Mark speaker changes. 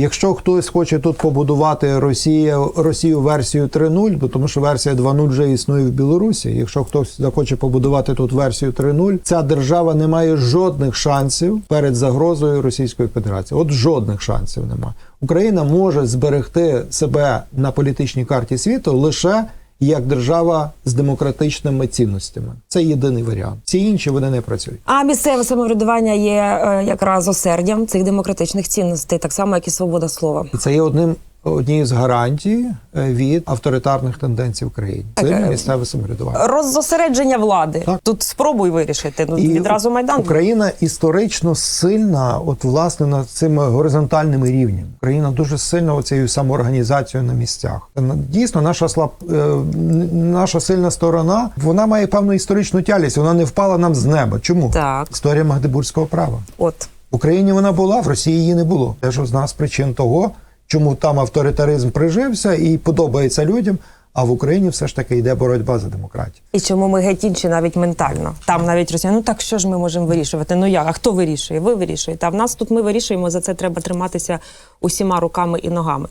Speaker 1: Якщо хтось хоче тут побудувати Росію, Росію версію 3.0, бо тому що версія 2.0 вже існує в Білорусі. Якщо хтось захоче побудувати тут версію 3.0, ця держава не має жодних шансів перед загрозою Російської Федерації. От жодних шансів немає. Україна може зберегти себе на політичній карті світу лише як держава з демократичними цінностями. Це єдиний варіант. Всі інші вони не працюють.
Speaker 2: А місцеве самоврядування є е, якраз осердям цих демократичних цінностей, так само як і свобода слова.
Speaker 1: Це є одним однією з гарантій е, від авторитарних тенденцій в країні. Це
Speaker 2: е,
Speaker 1: місцеве самоврядування.
Speaker 2: Роззосередження влади.
Speaker 1: Так.
Speaker 2: Тут спробуй вирішити. Ну,
Speaker 1: І
Speaker 2: відразу майдан.
Speaker 1: Україна історично сильна, от власне над цими горизонтальними рівнями. Україна дуже сильна оцією самоорганізацією на місцях. Дійсно, наша слаб е, наша сильна сторона, вона має певну історичну тялість. Вона не впала нам з неба. Чому?
Speaker 2: Так.
Speaker 1: Історія Магдебурзького права.
Speaker 2: От.
Speaker 1: В Україні вона була, в Росії її не було. Це ж одна з причин того, чому там авторитаризм прижився і подобається людям. А в Україні все ж таки йде боротьба за демократію.
Speaker 2: І чому ми геть інші навіть ментально? Там навіть росіяни, ну так що ж ми можемо вирішувати? Ну як? А хто вирішує? Ви вирішуєте. А в нас тут ми вирішуємо, за це треба триматися усіма руками і ногами.